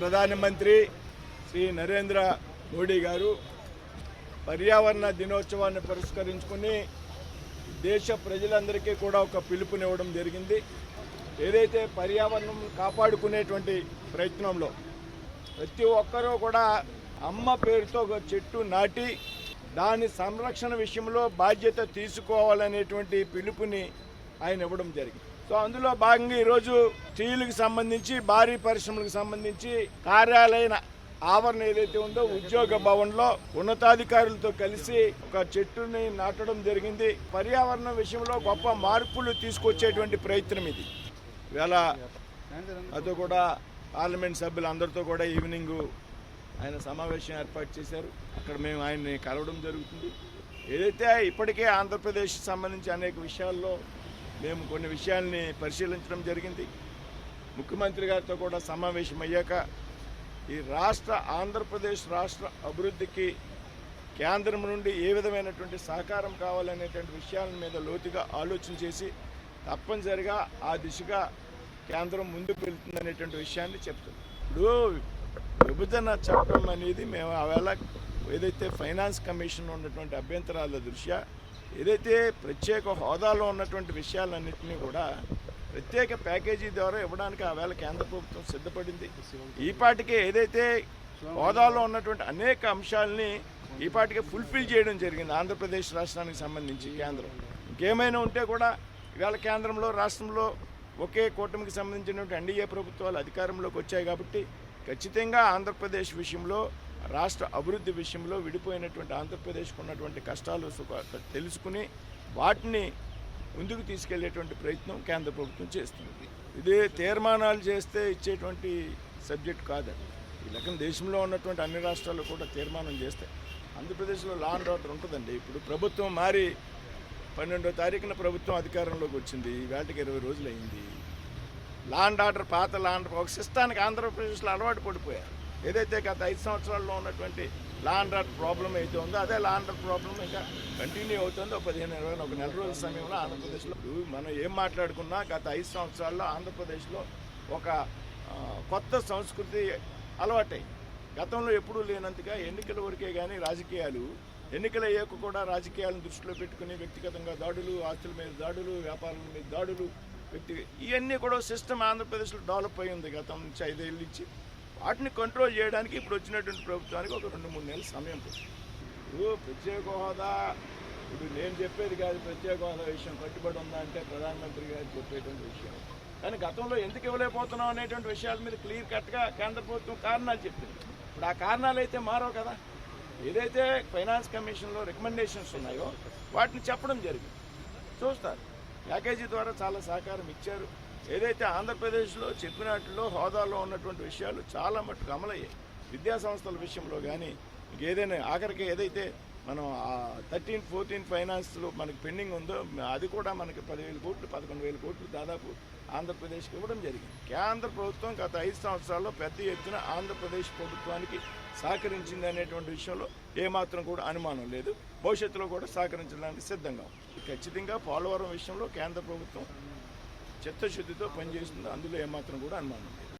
ప్రధానమంత్రి శ్రీ నరేంద్ర మోడీ గారు పర్యావరణ దినోత్సవాన్ని పురస్కరించుకుని దేశ ప్రజలందరికీ కూడా ఒక పిలుపునివ్వడం జరిగింది. ఏదైతే పర్యావరణం కాపాడుకునేటువంటి ప్రయత్నంలో ప్రతి ఒక్కరూ కూడా అమ్మ పేరుతో ఒక చెట్టు నాటి దాని సంరక్షణ విషయంలో బాధ్యత తీసుకోవాలనేటువంటి పిలుపుని ఆయన ఇవ్వడం జరిగింది. సో అందులో భాగంగా ఈరోజు స్టీలుకి సంబంధించి భారీ పరిశ్రమలకు సంబంధించి కార్యాలయ ఆవరణ ఏదైతే ఉందో ఉద్యోగ భవన్లో ఉన్నతాధికారులతో కలిసి ఒక చెట్టుని నాటడం జరిగింది. పర్యావరణ విషయంలో గొప్ప మార్పులు తీసుకొచ్చేటువంటి ప్రయత్నం ఇది. ఇవాళ అతో కూడా పార్లమెంట్ సభ్యులు అందరితో కూడా ఈవినింగ్ ఆయన సమావేశం ఏర్పాటు చేశారు. అక్కడ మేము ఆయన్ని కలవడం జరుగుతుంది. ఏదైతే ఇప్పటికే ఆంధ్రప్రదేశ్ సంబంధించి అనేక విషయాల్లో మేము కొన్ని విషయాల్ని పరిశీలించడం జరిగింది. ముఖ్యమంత్రి గారితో కూడా సమావేశం అయ్యాక ఈ రాష్ట్ర ఆంధ్రప్రదేశ్ రాష్ట్ర అభివృద్ధికి కేంద్రం నుండి ఏ విధమైనటువంటి సహకారం కావాలనేటువంటి విషయాల మీద లోతుగా ఆలోచన చేసి తప్పనిసరిగా ఆ దిశగా కేంద్రం ముందుకు వెళ్తుందనేటువంటి విషయాన్ని చెప్తుంది. ఇప్పుడు విభజన చట్టం అనేది మేము ఆవేళ ఏదైతే ఫైనాన్స్ కమిషన్ ఉన్నటువంటి అభ్యంతరాల దృష్ట్యా ఏదైతే ప్రత్యేక హోదాలో ఉన్నటువంటి విషయాలన్నింటినీ కూడా ప్రత్యేక ప్యాకేజీ ద్వారా ఇవ్వడానికి ఆవేళ కేంద్ర ప్రభుత్వం సిద్ధపడింది. ఈపాటికి ఏదైతే హోదాలో ఉన్నటువంటి అనేక అంశాలని ఈపాటికి ఫుల్ఫిల్ చేయడం జరిగింది ఆంధ్రప్రదేశ్ రాష్ట్రానికి సంబంధించి కేంద్రం. ఇంకేమైనా ఉంటే కూడా ఇవాళ కేంద్రంలో రాష్ట్రంలో ఒకే కూటమికి సంబంధించినటువంటి ఎన్డీఏ ప్రభుత్వాలు అధికారంలోకి వచ్చాయి కాబట్టి ఖచ్చితంగా ఆంధ్రప్రదేశ్ విషయంలో రాష్ట్ర అభివృద్ధి విషయంలో విడిపోయినటువంటి ఆంధ్రప్రదేశ్కు ఉన్నటువంటి కష్టాలు సుఖ తెలుసుకుని వాటిని ముందుకు తీసుకెళ్ళేటువంటి ప్రయత్నం కేంద్ర ప్రభుత్వం చేస్తుంది. ఇదే తీర్మానాలు చేస్తే ఇచ్చేటువంటి సబ్జెక్ట్ కాదండి. ఈ లెక్కన దేశంలో ఉన్నటువంటి అన్ని రాష్ట్రాల్లో కూడా తీర్మానం చేస్తాయి ఆంధ్రప్రదేశ్లో లా అండ్ ఆర్డర్ ఉంటుందండి. ఇప్పుడు ప్రభుత్వం మారి పన్నెండో తారీఖున ప్రభుత్వం అధికారంలోకి వచ్చింది. వేటకి ఇరవై రోజులు అయింది లా అండ్ ఆర్డర్ పాత లా అండ్ ఒక సిస్టానికి ఆంధ్రప్రదేశ్లో అలవాటు పడిపోయారు. ఏదైతే గత ఐదు సంవత్సరాల్లో ఉన్నటువంటి లా ఆర్డర్ ప్రాబ్లం అయితే ఉందో అదే లా ఆర్డర్ ప్రాబ్లం ఇంకా కంటిన్యూ అవుతుంది. ఒక పదిహేను ఇరవై ఒక నెల రోజుల సమయంలో ఆంధ్రప్రదేశ్లో మనం ఏం మాట్లాడుకున్నా గత ఐదు సంవత్సరాల్లో ఆంధ్రప్రదేశ్లో ఒక కొత్త సంస్కృతి అలవాటై గతంలో ఎప్పుడూ లేనంతగా ఎన్నికల వరకే కానీ రాజకీయాలు ఎన్నికల అయ్యాక కూడా రాజకీయాలను దృష్టిలో పెట్టుకుని వ్యక్తిగతంగా దాడులు ఆస్తుల మీద దాడులు వ్యాపారాల మీద దాడులు వ్యక్తి ఇవన్నీ కూడా సిస్టమ్ ఆంధ్రప్రదేశ్లో డెవలప్ అయి ఉంది గతం నుంచి ఐదేళ్ళు ఇచ్చి వాటిని కంట్రోల్ చేయడానికి ఇప్పుడు వచ్చినటువంటి ప్రభుత్వానికి ఒక రెండు మూడు నెలల సమయం పడుతుంది. ఇప్పుడు ప్రత్యేక హోదా. ఇప్పుడు నేను చెప్పేది కాదు ప్రత్యేక హోదా విషయం. కట్టుబడి ఉందా అంటే ప్రధానమంత్రి గారు చెప్పేటువంటి విషయం. కానీ గతంలో ఎందుకు ఇవ్వలేకపోతున్నాం అనేటువంటి విషయాల మీద క్లియర్ కట్గా కేంద్ర ప్రభుత్వం కారణాలు చెప్పింది. ఇప్పుడు ఆ కారణాలు అయితే మారవు కదా. ఏదైతే ఫైనాన్స్ కమిషన్లో రికమెండేషన్స్ ఉన్నాయో వాటిని చెప్పడం జరిగింది. చూస్తారు. ప్యాకేజీ ద్వారా చాలా సహకారం ఇచ్చారు. ఏదైతే ఆంధ్రప్రదేశ్లో చెప్పినట్లో హోదాలో ఉన్నటువంటి విషయాలు చాలా మట్టుకు అమలయ్యాయి. విద్యా సంస్థల విషయంలో కానీ ఏదైనా ఆఖరికి ఏదైతే మనం థర్టీన్ ఫోర్టీన్ ఫైనాన్స్లో మనకి పెండింగ్ ఉందో అది కూడా మనకి పదివేల కోట్లు పదకొండు వేల కోట్లు దాదాపు ఆంధ్రప్రదేశ్కి ఇవ్వడం జరిగింది. కేంద్ర ప్రభుత్వం గత ఐదు సంవత్సరాల్లో పెద్ద ఎత్తున ఆంధ్రప్రదేశ్ ప్రభుత్వానికి సహకరించింది అనేటువంటి విషయంలో ఏమాత్రం కూడా అనుమానం లేదు. భవిష్యత్తులో కూడా సహకరించడానికి సిద్ధంగా ఖచ్చితంగా పోలవరం విషయంలో కేంద్ర ప్రభుత్వం చిత్తశుద్ధితో పనిచేస్తుంది. అందులో ఏమాత్రం కూడా అనుమానం